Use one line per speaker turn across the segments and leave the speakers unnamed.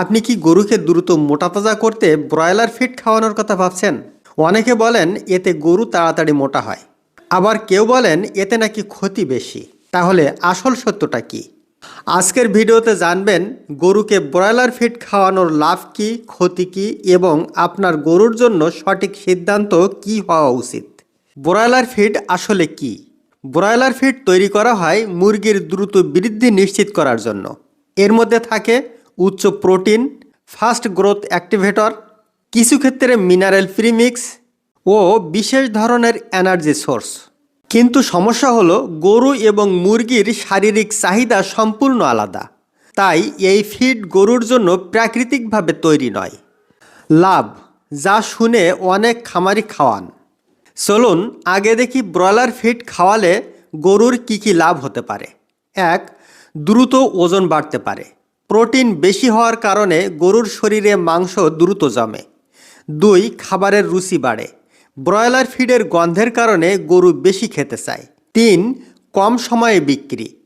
আপনি কি গরুকে দ্রুত মোটা তাজা করতে ব্রয়লার ফিড খাওয়ানোর কথা ভাবছেন? অনেকে বলেন, এতে গরু তাড়াতাড়ি মোটা হয়। আবার কেউ বলেন, এতে নাকি ক্ষতি বেশি। তাহলে আসল সত্যটা কি? আজকের ভিডিওতে জানবেন, গরুকে ব্রয়লার ফিড খাওয়ানোর লাভ কি, ক্ষতি কি, এবং আপনার গরুর জন্য সঠিক সিদ্ধান্ত কি হওয়া উচিত? ব্রয়লার ফিড আসলে কি? ব্রয়লার ফিড তৈরি করা হয় মুরগির দ্রুত বৃদ্ধি নিশ্চিত করার জন্য। এর মধ্যে থাকে উচ্চ প্রোটিন, ফাস্ট গ্রোথ অ্যাক্টিভেটর কিছু ক্ষেত্রে মিনারেল প্রিমিক্স ও বিশেষ ধরনের এনার্জি সোর্স। কিন্তু সমস্যা হলো গরু এবং মুরগির শারীরিক চাহিদা সম্পূর্ণ আলাদা। তাই এই ফিড গরুর জন্য প্রাকৃতিকভাবে তৈরি নয়। লাভ, যা শুনে অনেক খামারি খাওয়ান। চলুন আগে দেখি ব্রয়লার ফিড খাওয়ালে গরুর কি কি লাভ হতে পারে। এক, দ্রুত ওজন বাড়তে পারে। প্রোটিন বেশি হওয়ার কারণে গরুর শরীরে মাংস দ্রুত জমে। দুই, খাবারের রুচি বাড়ে। ব্রয়লার ফিডের গন্ধের কারণে গরু বেশি খেতে চায়। তিন, কম সময়ে বিক্রি।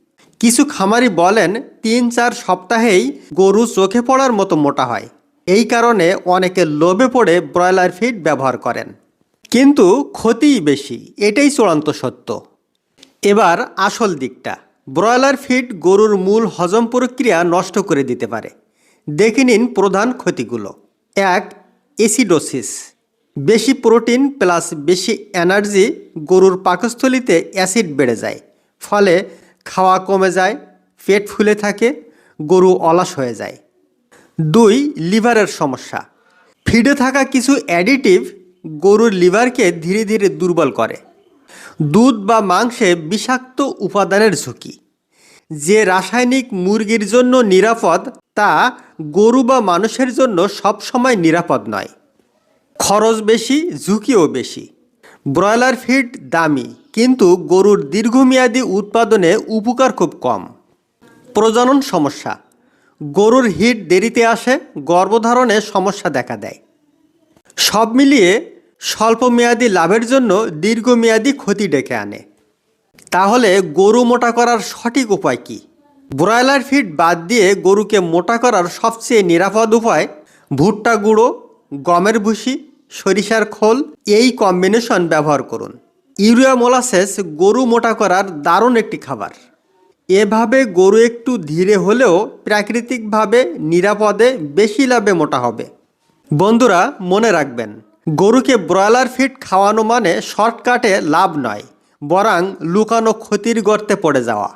কিছু খামারি বলেন, তিন, চার সপ্তাহেই গরু চোখে পড়ার মতো মোটা হয়। এই কারণে অনেকে লোভে পড়ে ব্রয়লার ফিড ব্যবহার করেন। কিন্তু ক্ষতিই বেশি, এটাই চূড়ান্ত সত্য। এবার আসল দিকটা। ব্রয়লার ফিড গরুর মূল হজম প্রক্রিয়া নষ্ট করে দিতে পারে। দেখে নিন প্রধান ক্ষতিগুলো। এক, এসিডোসিস। বেশি প্রোটিন প্লাস বেশি এনার্জি গরুর পাকস্থলিতে অ্যাসিড বেড়ে যায়। ফলে খাওয়া কমে যায়, পেট ফুলে থাকে, গরু অলস হয়ে যায়। দুই, লিভারের সমস্যা। ফিডে থাকা কিছু অ্যাডিটিভ গরুর লিভারকে ধীরে ধীরে দুর্বল করে। দুধ বা মাংসে বিষাক্ত উপাদানের ঝুঁকি। যে রাসায়নিক মুরগির জন্য নিরাপদ, তা গরু বা মানুষের জন্য সবসময় নিরাপদ নয়। খরচ বেশি, ঝুঁকিও বেশি। ব্রয়লার ফিড দামি, কিন্তু গরুর দীর্ঘমেয়াদী উৎপাদনে উপকার খুব কম। প্রজনন সমস্যা। গরুর হিট দেরিতে আসে, গর্ভধারণে সমস্যা দেখা দেয়। সব মিলিয়ে স্বল্পমেয়াদী লাভের জন্য দীর্ঘমেয়াদী ক্ষতি ডেকে আনে। তাহলে গরু মোটা করার সঠিক উপায় কি? ব্রয়লার ফিড বাদ দিয়ে গরুকে মোটা করার সবচেয়ে নিরাপদ উপায় ভুট্টা গুঁড়ো, গমের ভুসি, সরিষার খোল, এই কম্বিনেশন ব্যবহার করুন। ইউরিয়া মোলাসেস গরু মোটা করার দারুণ একটি খাবার। এভাবে গরু একটু ধীরে হলেও প্রাকৃতিকভাবে নিরাপদে বেশি লাভে মোটা হবে। বন্ধুরা, মনে রাখবেন গরুকে ব্রয়লার ফিড খাওয়ানো মানে শর্টকাটে লাভ নয়, বরং লুকানো ক্ষতির গর্তে পড়ে যাওয়া।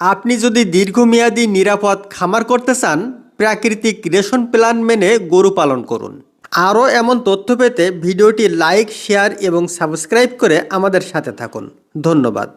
আপনি যদি দীর্ঘমেয়াদী নিরাপদ খামার করতে চান, প্রাকৃতিক রেশন প্ল্যান মেনে গরু পালন করুন। আরও এমন তথ্য পেতে ভিডিওটি লাইক, শেয়ার এবং সাবস্ক্রাইব করে আমাদের সাথে থাকুন। ধন্যবাদ।